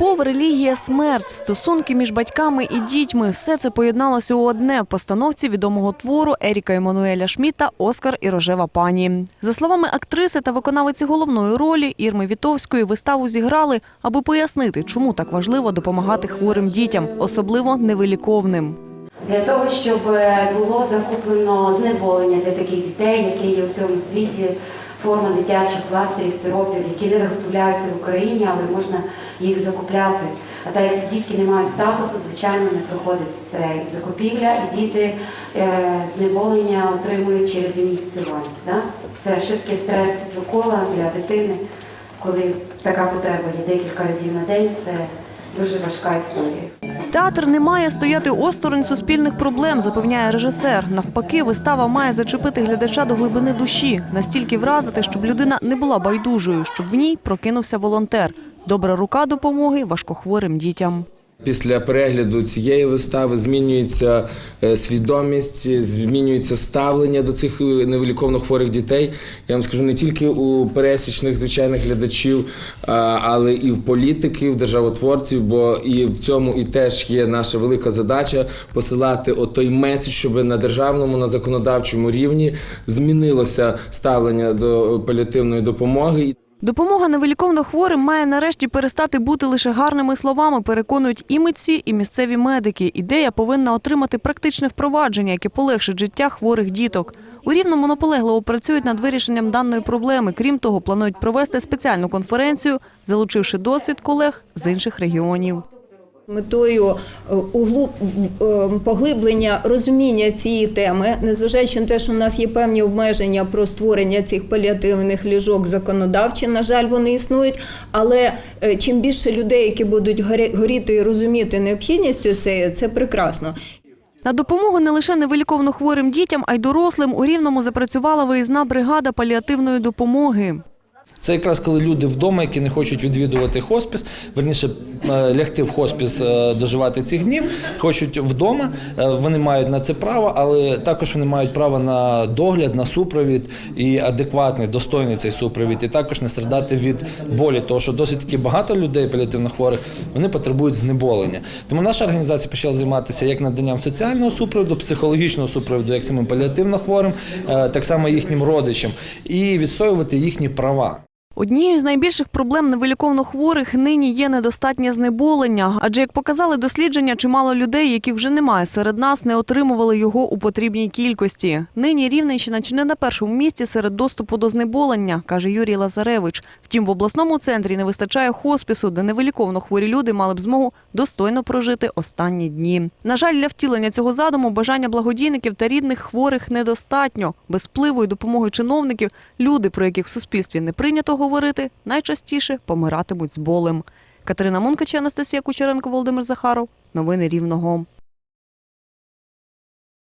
релігія, смерть, стосунки між батьками і дітьми все це поєдналося у одне в постановці відомого твору Еріка Еммануеля Шміта Оскар і рожева пані. За словами актриси та виконавиці головної ролі Ірми Вітовської, виставу зіграли, аби пояснити, чому так важливо допомагати хворим дітям, особливо невиліковним. для того, щоб е, було закуплено знеболення для таких дітей, які є у всьому світі, форма дитячих пластирів, сиропів, які не виготовляються в Україні, але можна їх закупляти. А так як ці дітки не мають статусу, звичайно, не проходить цей закупівля, і діти е, знеболення отримують через ін'єкціювання. Да? Це швидкий стрес докола для дитини, коли така потреба є декілька разів на день. Це дуже важка історія. Театр не має стояти осторонь суспільних проблем, запевняє режисер. Навпаки, вистава має зачепити глядача до глибини душі, настільки вразити, щоб людина не була байдужою, щоб в ній прокинувся волонтер. Добра рука допомоги важкохворим дітям. Після перегляду цієї вистави змінюється е, свідомість, змінюється ставлення до цих е, невиліковно хворих дітей. Я вам скажу не тільки у пересічних звичайних глядачів, але і в політиків, державотворців, бо і в цьому і теж є наша велика задача посилати отой меседж, щоб на державному, на законодавчому рівні змінилося ставлення до паліативної допомоги. Допомога невиліковно хворим має нарешті перестати бути лише гарними словами, переконують і митці, і місцеві медики. Ідея повинна отримати практичне впровадження, яке полегшить життя хворих діток. У Рівному наполегливо працюють над вирішенням даної проблеми. Крім того, планують провести спеціальну конференцію, залучивши досвід колег з інших регіонів. Метою е, углу- е, поглиблення розуміння цієї теми, незважаючи на те, що у нас є певні обмеження про створення цих паліативних ліжок законодавчі, на жаль, вони існують. Але е, чим більше людей, які будуть горіти і розуміти необхідність це, це прекрасно. На допомогу не лише невиліковно хворим дітям, а й дорослим у Рівному запрацювала виїзна бригада паліативної допомоги. Це якраз коли люди вдома, які не хочуть відвідувати хоспіс, верніше е, лягти в хоспіс, е, доживати цих днів, хочуть вдома. е, Вони мають на це право, але також вони мають право на догляд, на супровід і адекватний, достойний цей супровід, і також не страдати від болі, тому що досить таки багато людей паліативно хворих вони потребують знеболення. Тому наша організація почала займатися як наданням соціального супроводу, психологічного супроводу, як самим паліативно хворим, так само їхнім родичам, і відстоювати їхні права. Однією з найбільших проблем невиліковно хворих нині є недостатнє знеболення. Адже, як показали дослідження, чимало людей, яких вже немає серед нас, не отримували його у потрібній кількості. Нині Рівненщина чи не на першому місці серед доступу до знеболення, каже Юрій Лазаревич. Втім, в обласному центрі не вистачає хоспісу, де невиліковно хворі люди мали б змогу достойно прожити останні дні. На жаль, для втілення цього задуму бажання благодійників та рідних хворих недостатньо. Без впливу і допомоги чиновників люди, про яких в суспільстві не прийнято говорити, найчастіше помиратимуть з болем. Катерина Мункача, Анастасія Кучеренко, Володимир Захаров. Новини Рівного.